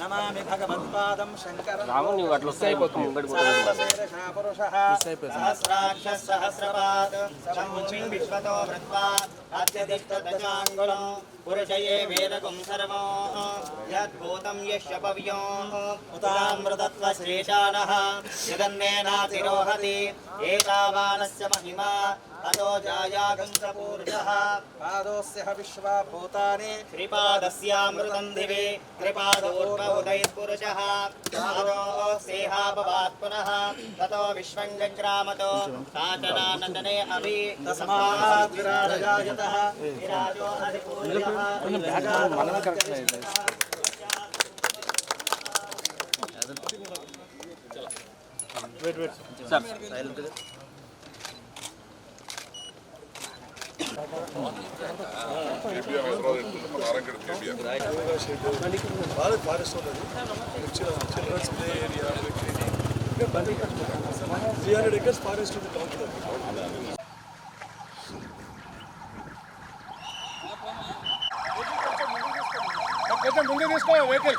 నమామి భగవత్పాదం శంకరం. రాము నువ్వు అట్లా వస్తే అయిపోతుంది. సహస్రాక్ష సహస్రపాద్. अत्यधिष्ठदशाङ्गुलम् पुरुषये वेदकुं सर्वो। यद्भूतं यस्य पव्यो। उतामृतत्वश्रेषाणः जगन्मेनातिरोहति। एतावानस्य महिमा। अतो जायागन्धपूर्जः पादोऽस्य ह विश्वा भूतानि त्रिपादस्यामृतं दिवे। त्रिपादोर्व उदयः पुरुषः త్రిపాదోర్మౌదైఃపురుషः పాదోస్యేహాపవాత్ పునః తతో విశ్వం జగ్రామతో కాచనానందనే అభి తస్మాత్ విరాజాయతః విరాజో అధిపూర్యః మనమే correct sir Bharat forest children's play area three hundred acres forest ఉంది కౌంటర్ కొంచెం ముందు తీసుకో వెహికల్.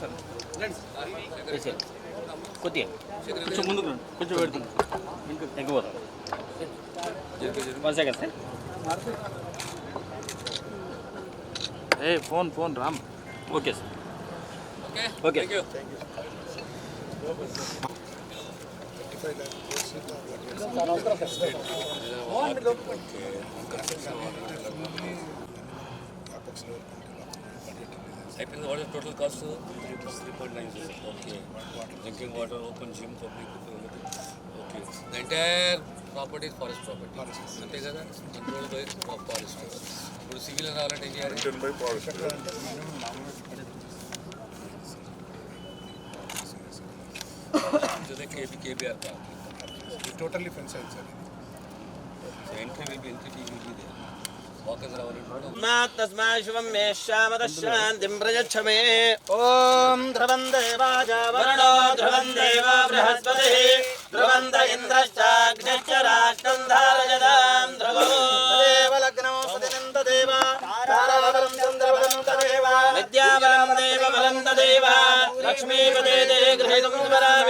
జరగండి వేసేయండి. కొద్దిగా కొంచెం ముందుకు రండి కొంచెం పెడుతుంది ఎగ్గిపోతాం one second sir A phone phone Ram okay sir okay okay. Thank you అయిపోయింది what is total cost three point nine okay drinking water open gym public okay the entire property forest property అంతే కదా control by forest ఇప్పుడు civil రావాలంటే ఏం చేయాలి ఇదే K B K B R కావాలి totally fence అయింది sir entry will be entry will be they walkers రావాలంటే తస్మా శివం మే శాంతిం ప్రయచ్చ మే ఓం ధ్రువం దేవాజ వరుణో ధ్రువం దేవ బృహస్పతి. ధ్రువం ద ఇంద్రశ్చాగ్నిశ్చ రాష్ట్రం ధారయదాం ధ్రువో. దేవ లగ్నం సతినంత దేవ తారాబలం చంద్రబలం తదేవ విద్యాబలం దేవ బలం తదేవ లక్ష్మీపదే దే గృహీతం స్మరామి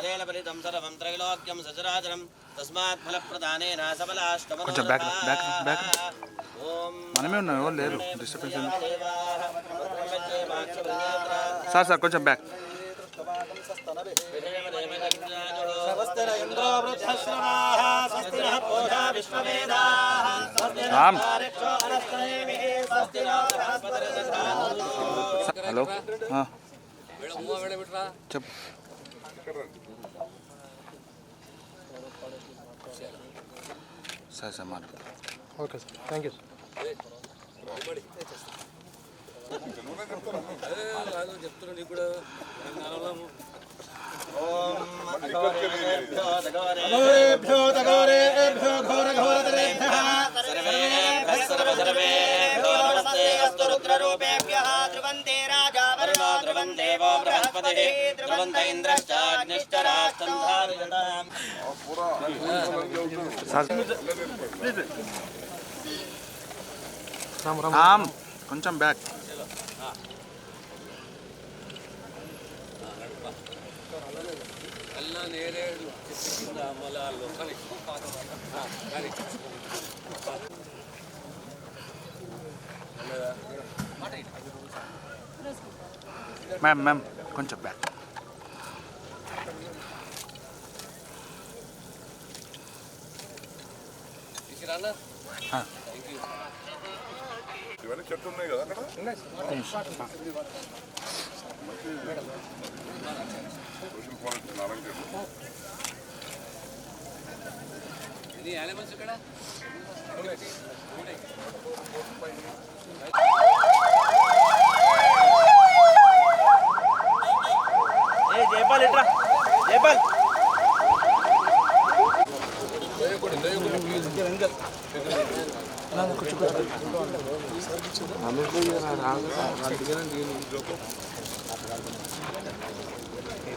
బృహస్పతి ప్రచోదయాత్సానో ముంజన్వగోహతః ఫలేన ఫలితం సర్వం త్రైలోక్యం సచరాచరం తస్మాత్ ఫలప్రదానేన సబలాష్టమనో కొంచెం back, back, back. ఓం మనమే ఉన్నాం ఎవరు లేరు డిస్టర్బెన్స్ ఉంది దేవాః భద్రమజ్జే సార్ సార్ కొంచెం బ్యాక్ స్వస్తిన ఇంద్రో వృద్ధశ్రవాः స్వస్తినః పూషా విశ్వవేదాः స్వస్తినః రామ్ తారిక్షో అనస్తనేమిః స్వస్తినో బృహస్పతిర్దధాతు హలో ఆ, మేడం మూవ మేడం బిట్రా చెప్పు సరే సార్ మాట్లాడు ఓకే సార్ థ్యాంక్ యూ కాదు చెప్తున్నా నీకు కూడా తెలంగాణలో అఘోరేభ్యో తఘోరేభ్యో ఘోర ఘోరతరేభ్యः సర్వేభ్యः సర్వసర్వేభ్యో నమస్తే అస్తు రుద్రరూపేభ్యः ధ్రువంతే రాజా కొంచెం బ్యాక్ అల్ల నేరేడు చెట్టు కింద మలాలు కానీ కానీ మ్యామ్ మ్యామ్ కొంచెం బ్యాక్ ఇవన్నీ చెట్లు ఉన్నాయి కదా అక్కడ సోషల్ నారాయణ చెట్లు ఇది యానిమల్స్ ఇక్కడ జైపాల్ ఇట్రా జైపాల్ రాదు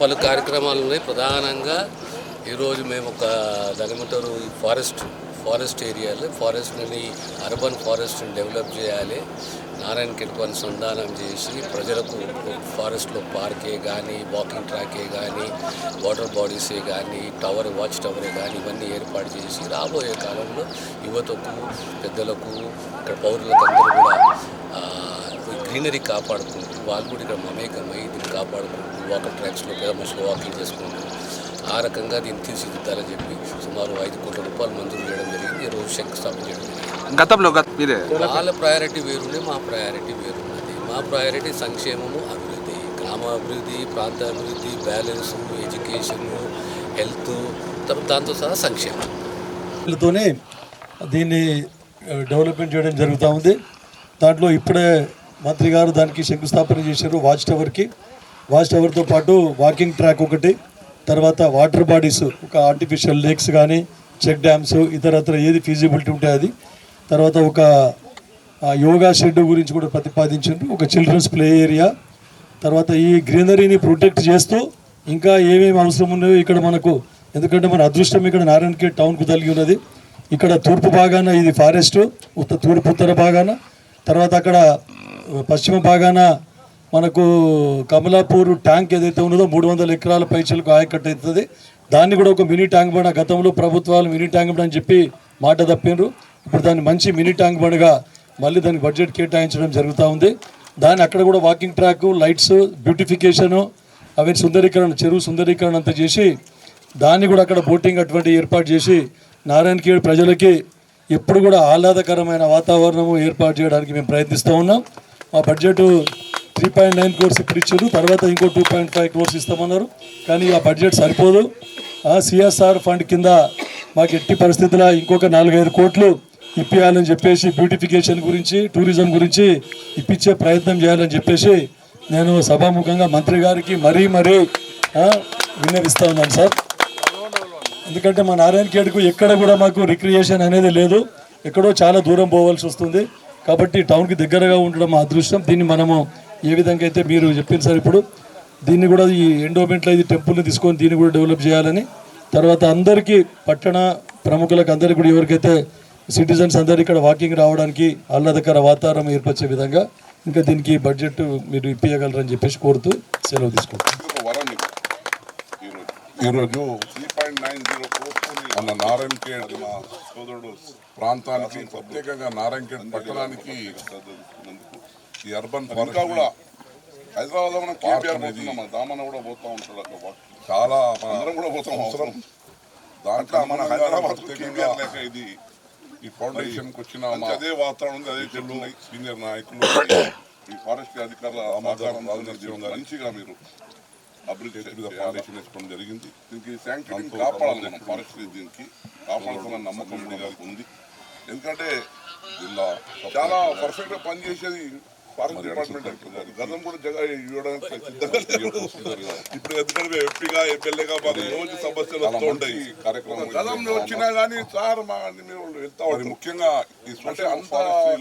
పలు కార్యక్రమాలు ఉన్నాయి. ప్రధానంగా ఈరోజు మేము ఒక దాని ఫారెస్ట్ ఫారెస్ట్ ఏరియాలో ఫారెస్ట్ని అర్బన్ ఫారెస్ట్ని డెవలప్ చేయాలి. నారాయణ కిట్కు అనుసంధానం చేసి ప్రజలకు ఫారెస్ట్లో పార్కే కానీ వాకింగ్ ట్రాకే కానీ వాటర్ బాడీసే కానీ టవర్ వాచ్ టవరే కానీ ఇవన్నీ ఏర్పాటు చేసి రాబోయే కాలంలో యువతకు పెద్దలకు ఇక్కడ పౌరులకు అందరూ కూడా గ్రీనరీ కాపాడుకుంటూ వాళ్ళు కూడా ఇక్కడ మమేకమై దీన్ని కాపాడుకుంటూ వాటర్ ట్రాక్స్లో పెద్ద మనుషులు వాకింగ్ చేసుకుంటూ ఆ రకంగా దీన్ని తీర్చిదిద్దాలని చెప్పి సుమారు ఐదు కోట్ల రూపాయలు మంజూరు చేయడం జరిగింది. రోజు శంకుస్థాపన చేయడం జరిగింది. గతంలో గత మీరే వాళ్ళ ప్రయారిటీ వేరుండే మా ప్రయారిటీ వేరున్నది. మా ప్రయారిటీ సంక్షేమము అభివృద్ధి. గ్రామ అభివృద్ధి ప్రాంత అభివృద్ధి బ్యాలెన్స్ ఎడ్యుకేషన్ హెల్త్ దాంతో సహా సంక్షేమం. దీన్ని డెవలప్మెంట్ చేయడం జరుగుతూ ఉంది. దాంట్లో ఇప్పుడే మంత్రి గారు దానికి శంకుస్థాపన చేశారు వాచ్ టవర్కి. వాచ్ టవర్తో పాటు వాకింగ్ ట్రాక్ ఒకటి తర్వాత వాటర్ బాడీస్ ఒక ఆర్టిఫిషియల్ లేక్స్ కానీ చెక్ డ్యామ్స్ ఇతరత్ర ఏది ఫీజిబిలిటీ ఉంటే అది. తర్వాత ఒక యోగా షెడ్ గురించి కూడా ప్రతిపాదించారు ఒక చిల్డ్రన్స్ ప్లే ఏరియా తర్వాత ఈ గ్రీనరీని ప్రొటెక్ట్ చేస్తూ ఇంకా ఏమేమి అవసరం ఉన్నాయో ఇక్కడ మనకు ఎందుకంటే మన అదృష్టం ఇక్కడ నారాయణఖేడ్ టౌన్కు కలిగి ఉన్నది. ఇక్కడ తూర్పు భాగాన ఇది ఫారెస్ట్ ఉత్త తూర్పు ఉత్తర భాగాన. తర్వాత అక్కడ పశ్చిమ భాగాన మనకు కమలాపూర్ ట్యాంక్ ఏదైతే ఉన్నదో మూడు వందల ఎకరాల పైసలకు ఆయకట్టు అవుతుంది. దాన్ని కూడా ఒక మినీ ట్యాంక్ బండ్ గతంలో ప్రభుత్వాలు మినీ ట్యాంక్ బండ్ అని చెప్పి మాట తప్పినారు ఇప్పుడు దాన్ని మంచి మినీ ట్యాంక్ బండ్గా మళ్ళీ దానికి బడ్జెట్ కేటాయించడం జరుగుతూ ఉంది. దాన్ని అక్కడ కూడా వాకింగ్ ట్రాక్ లైట్స్ బ్యూటిఫికేషను అవి సుందరీకరణ చెరువు సుందరీకరణ అంతా చేసి దాన్ని కూడా అక్కడ బోటింగ్ అటువంటి ఏర్పాటు చేసి నారాయణఖేడ్ ప్రజలకి ఎప్పుడు కూడా ఆహ్లాదకరమైన వాతావరణము ఏర్పాటు చేయడానికి మేము ప్రయత్నిస్తూ ఉన్నాం. మా budget three point nine crores ఇప్పుడు ఇచ్చారు. తర్వాత ఇంకో టూ పాయింట్ ఫైవ్ క్రోర్స్ ఇస్తామన్నారు. కానీ ఆ బడ్జెట్ సరిపోదు. ఆ సిఎస్ఆర్ ఫండ్ కింద మాకు ఎట్టి పరిస్థితుల్లో ఇంకొక నాలుగైదు కోట్లు ఇప్పించాలని చెప్పేసి బ్యూటిఫికేషన్ గురించి టూరిజం గురించి ఇప్పించే ప్రయత్నం చేయాలని చెప్పేసి నేను సభాముఖంగా మంత్రి గారికి మరీ మరీ ఆ, విన్నవిస్తా ఉన్నాను సార్. ఎందుకంటే మా నారాయణ ఖేడ్కు ఎక్కడ కూడా మాకు రిక్రియేషన్ అనేది లేదు. ఎక్కడో చాలా దూరం పోవాల్సి వస్తుంది. కాబట్టి టౌన్కి దగ్గరగా ఉండడం మా అదృష్టం. దీన్ని మనము ఏ విధంగా అయితే మీరు చెప్పింది సార్ ఇప్పుడు దీన్ని కూడా ఈ ఎండోమెంట్లో ఇది టెంపుల్ని తీసుకొని దీన్ని కూడా డెవలప్ చేయాలని. తర్వాత అందరికీ పట్టణ ప్రముఖులకు అందరికీ కూడా ఎవరికైతే సిటిజన్స్ అందరు ఇక్కడ వాకింగ్ రావడానికి ఆహ్లాదకర వాతావరణం ఏర్పరిచే విధంగా ఇంకా దీనికి బడ్జెట్ మీరు ఇప్పించగలరని చెప్పేసి కోరుతూ సెలవు తీసుకుంటాం ఈరోజు త్రీ పాయింట్ నైన్ జీరో మన నారాయణఖేడ్ మా సోదరుడు ప్రాంతానికి ప్రత్యేకంగా నారాయణఖేడ్ పట్టణానికి ఈ అర్బన్ కూడా హైదరాబాద్లో మనం కేబీఆర్ పోతున్నాం మన దామన కూడా పోతా ఉంటాడు అక్కడ చాలా అందరం కూడా పోతాం అవసరం. దాంట్లో మన హైదరాబాద్ ప్రత్యేకంగా ఇది. ఈ ఫౌండేషన్కి వచ్చిన అదే వాతావరణం ఉంది అదే చెల్లు సీనియర్ నాయకులు ఈ ఫారెస్ట్ అధికారుల సమాచారం మంచిగా మీరు అభివృద్ధి వేసుకోవడం జరిగింది. దీనికి శాంక్షన్ కాపాడాలి మనం ఫారెస్ట్ దీనికి కాపాడాల్సిన నమ్మకం ఉంది. ఎందుకంటే ఇలా చాలా పర్ఫెక్ట్గా పనిచేసేది ఫారెస్ట్ డిపార్ట్మెంట్ అంటున్నారు గతం కూడా జగ ఇవ్వడానికి సిద్ధంగా లేరు. ఇప్పుడు ఎందుకంటే ఎంపీగా ఎమ్మెల్యేగా మాకు రోజు సమస్యలు వస్తూ ఉంటాయి. కార్యక్రమం గతంలో వచ్చినా కానీ సార్ మా మీరు వెళ్తా ఉంటారు ముఖ్యంగా ఈ అంటే అంత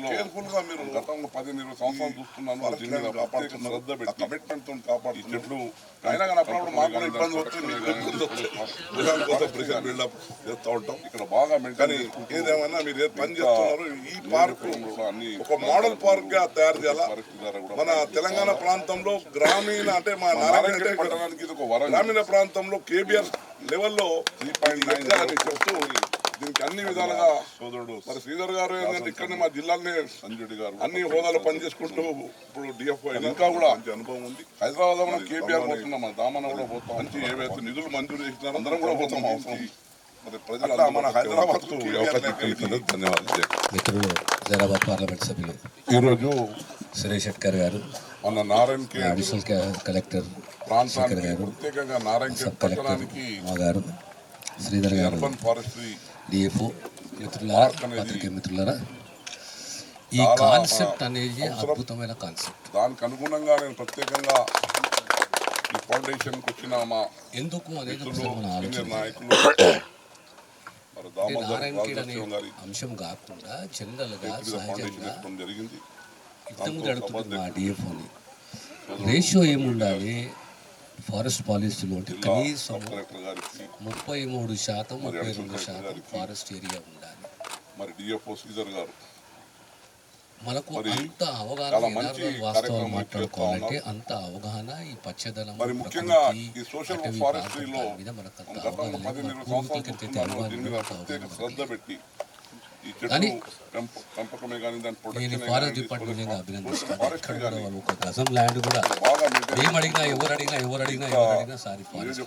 కేర్ఫుల్గా మీరు గతంలో ఇరవై సంవత్సరాలు చూస్తున్నాను. శ్రద్ధ పెట్టి కమిట్మెంట్తో కాపాడు చెట్లు అయినా కానీ అప్పుడప్పుడు మాకు కూడా ఇబ్బంది వస్తుంది. మీకు ఇబ్బంది వస్తుంది. దాని కోసం ప్రెషర్ బిల్డప్ చేస్తూ ఉంటాం. ఇక్కడ బాగా కానీ ఏదేమైనా మీరు ఏది పని చేస్తున్నారు ఈ పార్క్ ఒక మోడల్ పార్క్గా తయారు చేయాలా? మన తెలంగాణ ప్రాంతంలో గ్రామీణ అంటే మా నారాయణ పట్టణానికి ఇది ఒక వరం గ్రామీణ ప్రాంతంలో కేబిఆర్ లెవెల్లో చెప్తూ దీనికి అన్ని విధాలుగా సోదరుడు మరి శ్రీధర్ గారు ఏంటంటే ఇక్కడనే మా జిల్లాలోనే సంజయుడి గారు. అన్ని హోదాలు పనిచేసుకుంటూ ఇప్పుడు డిఎఫ్ఓ ఇంకా కూడా మంచి అనుభవం ఉంది. హైదరాబాద్లో మనం కేబీఆర్ పోతున్నాం మన దామన కూడా పోతాం. మంచి ఏవైతే నిధులు మంజూరు చేసినారో అందరం కూడా పోతాం. అవసరం మిత్రులు హైదరాబాద్ పార్లమెంట్ సభ్యులు. ఈరోజు సురేష్ షెట్కర్ గారు మన నారాయణ అడిషనల్ కలెక్టర్ ప్రాంతానికి గారు. ప్రత్యేకంగా నారాయణ సబ్ కలెక్టర్ మా గారు శ్రీధర్ గారు డిఎఫ్ఓ మిత్రులారా పత్రికే మిత్రులారా ఈ కాన్సెప్ట్ అనేది. అద్భుతమైన కాన్సెప్ట్ దానికి అనుగుణంగా నేను ప్రత్యేకంగా ఈ ఫౌండేషన్ వచ్చిన మా ఎందుకు అనేది సీనియర్ నాయకులు గారి అంశం కాకుండా జనరల్గా మీద ఫౌండేషన్ సహజంగా జరిగింది మా డిఎఫ్ఓని రేషియో ఏముండాలి? ఫారెస్ట్ పాలసీలో కనీసం ముప్పై మూడు శాతం ముప్పై రెండు శాతం. ఫారెస్ట్ ఏరియా ఉండాలి. మరి డిఎఫ్ఓ శ్రీధర్ గారు. మనకు అంత అవగాహన కార్యక్రమం మాట్లాడుకోవాలంటే అంత అవగాహన ఈ పచ్చదనం మరి ముఖ్యంగా ఈ సోషల్ ఫారెస్ట్రీలో మనకు అంత అవగాహన లేదు. పెట్టి కానీ నేను ఫారెస్ట్ డిపార్ట్మెంట్ అభినందిస్తాను ఫారెస్ట్ ఎక్కడ కూడా వాళ్ళు ఒక గజం ల్యాండ్ కూడా ఏం అడిగినా ఎవరు అడిగినా ఎవరు అడిగినా ఎవరు అడిగినా సారీ ఫారెస్ట్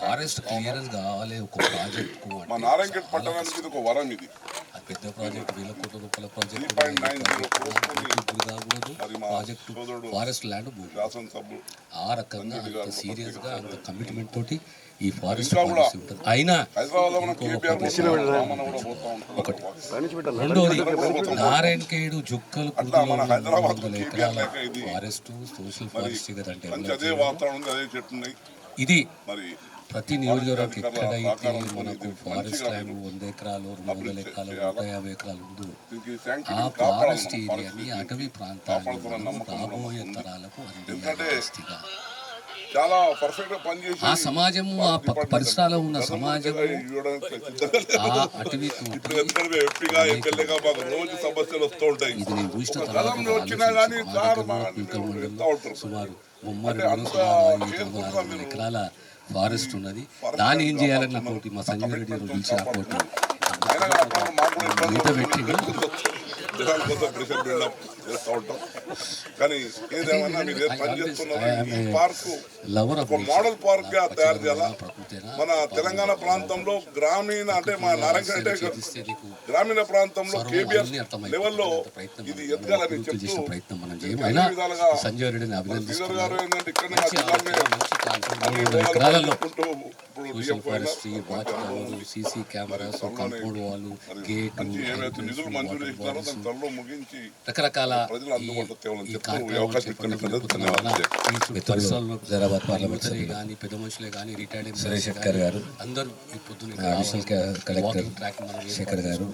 ఫారెస్ట్ క్లియరెన్స్ కావాలి. ఒక ప్రాజెక్ట్కు పెద్ద ప్రాజెక్ట్ వేల కోట్ల రూపాయల ప్రాజెక్ట్ 3.90 crores కాకూడదు. మరి మా ప్రాజెక్టు ఫారెస్ట్ ల్యాండ్ ఆ రకంగా అంత సీరియస్గా అంత కమిట్మెంట్ తోటి ఈ ఫారెస్ట్ పాలసీ ఉంటుంది అయినా ఉంటారు రెండోది నారాయణఖేడు జుక్కలు అట్లా మన కుదురు హైదరాబాద్ వందల కి ఎకరాల ఫారెస్ట్ సోషల్ ఫారెస్ట్ కదంటే ఇది మరి ప్రతి నియోజకవర్గం ఎక్కడైతే మనకు ఫారెస్ట్ ల్యాండ్ వంద ఎకరాలు రెండు వందల ఎకరాలు నూట యాభై ఎకరాలు ఉందో ఆ ఫారెస్ట్ ఏరియాని అటవీ మనం రాబోయే తరాలకు అందించాలి చాలా పర్ఫెక్ట్ పనిచేసి ఆ సమాజము ఆ పక్క పరిసరాల్లో ఉన్న సమాజము ఆ అటవీతో ఇప్పుడు ఎందుకంటే ఎంపీగా ఎమ్మెల్యేగా మాకు రోజు సమస్యలు వస్తూ ఉంటాయి. ఇది నేను చూసిన తర్వాత వచ్చినా కానీ సుమారు ముమ్మడి ఎకరాల ఫారెస్ట్ ఉన్నది. దాన్ని ఏం ల్యాండ్ చేయాలని నా కాపాడుతున్నారు. కోటి మా సంజయ్ రెడ్డి గారు పిలిచి ఆ కోటి చేస్తూ ఉంటాం. కానీ ఏదేమన్నా మీరు పని చేస్తున్నారు ఈ పార్కు ఒక మోడల్ పార్క్గా తయారు చేయాలా? మన తెలంగాణ ప్రాంతంలో గ్రామీణ అంటే మా నారాయణ అంటే గ్రామీణ ప్రాంతంలో కేబీఆర్ లెవెల్లో ఇది ఎదగాలని చెప్తూ విధాలుగా శ్రీధర్ గారు ఏంటంటే ఇక్కడ సీసీ కెమెరాస్ కాంపౌండ్ వాళ్ళు గేట్ మంచి ఏవైతే నిధులు మంజూరు దాని త్వరలో ముగించి రకరకాల సురేష్ షెట్కర్ గారు అందరూ ఈ పొద్దున అడిషనల్ కలెక్టర్ శేఖర్ గారు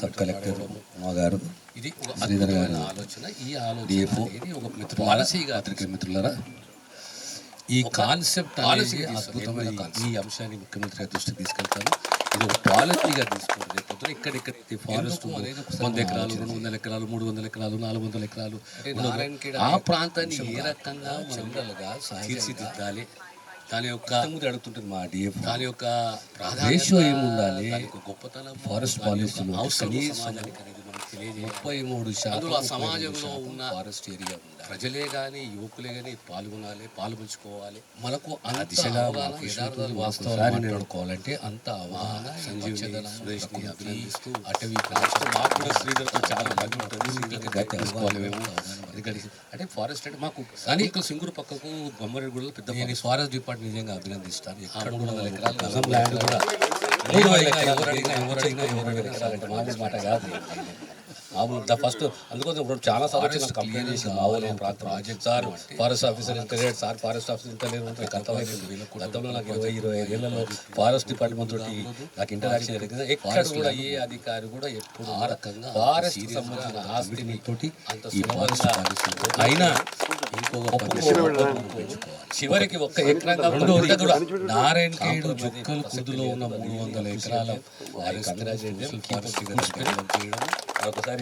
సబ్ కలెక్టర్ మా గారు ఇది ఒక శ్రీధర్ గారు అద్భుతమైన ఆలోచన. ఈ ఆలోచన డిఎఫ్ఓ అనేది ఒక పాలసీగా పత్రికే మిత్రులారా ఈ కాన్సెప్ట్ అనేది. అద్భుతమైన ఈ అంశాన్ని ముఖ్యమంత్రి దృష్టికి తీసుకెళ్తాను. ఇది ఒక పాలసీగా తీసుకుంటుంది రేపు పొద్దున ఇక్కడ ఫారెస్ట్ వంద ఎకరాలు రెండు వందల ఎకరాలు మూడు వందల ఎకరాలు నాలుగు వందల ఎకరాలు. ఆ ప్రాంతాన్ని ఏ రకంగా జనరల్గా తీర్చిదిద్దాలి? దాని యొక్క ముందు అడుగుతుంటుంది మా డిఎఫ్ దాని యొక్క రేషియో ఏముండాలి? గొప్పతనం ఫారెస్ట్ పాలసీలో కనీసం ముప్పై మూడు శాతం సమాజంలో ఉన్న ఫారెస్ట్ ఏరియా ప్రజలే కానీ యువకులే కానీ పాల్గొనాలి పాల్పంచుకోవాలి. మనకు దిశగా మాట్లాడుకోవాలంటే అంత అవగాహన సంజీవని అభినందిస్తూ అటవీ ప్రాంతం. మాకు కూడా శ్రీధర్తో చాలా మంది ఉంటుంది. శ్రీధర్కి తెలుసుకోవాలి మేము. ఎందుకంటే అంటే ఫారెస్ట్ అంటే మాకు కానీ ఇక్కడ సింగూరు పక్కకు బొమ్మరెడ్డిగూడలో పెద్ద నేను ఫారెస్ట్. డిపార్ట్మెంట్ నిజంగా అభినందిస్తాను. ఎక్కడ మూడు వందల ఎకరాలు ల్యాండ్ కూడా మూడు వేల ఎకరాలు మాట కాదు. మామూలు ఫస్ట్ అందుకోసం ఇప్పుడు చాలా సార్లు కంప్లైంట్ చేసి మా ఊళ్ళో ప్రాంతం సార్ ఫారెస్ట్ ఆఫీసర్ ఇంత లేడు సార్ ఫారెస్ట్ ఆఫీసర్ ఇంత అంటే గతమైంది గతంలో నాకు ఇరవై ఇరవై ఫారెస్ట్ డిపార్ట్మెంట్ తోటి నాకు ఇంటరాక్షన్ జరిగింది. ఎక్కడ కూడా ఏ అధికారి కూడా ఎప్పుడు ఆ రకంగా ఫారెస్ట్ సంబంధించిన ఆస్తిని తోటి ఈ ఫారెస్ట్ అయినా చివరికి ఒక్క ఎకరంగా కూడా నారాయణ జుక్కలు కుదులో ఉన్న మూడు వందల ఎకరాల ఒకసారి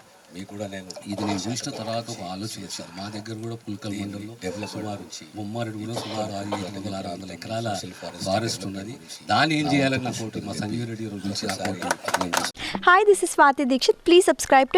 మీకు కూడా నేను ఇది నేను చూసిన తర్వాత ఒక ఆలోచన వచ్చింది మా దగ్గర కూడా పుల్కల్ మండలంలో డెవలప్ సుమారు ముమ్మారెడ్డి కూడా సుమారు ఆరు ఏడు వందల ఆరు వందల ఎకరాల ఫారెస్ట్ ఉన్నది. దాన్ని ఏం చేయాలని నాకు ఒకటి మా సంజీవ్ రెడ్డి గారు చూసి నాకు ఒకటి నేను Hi, this is Swati Dikshit. Please subscribe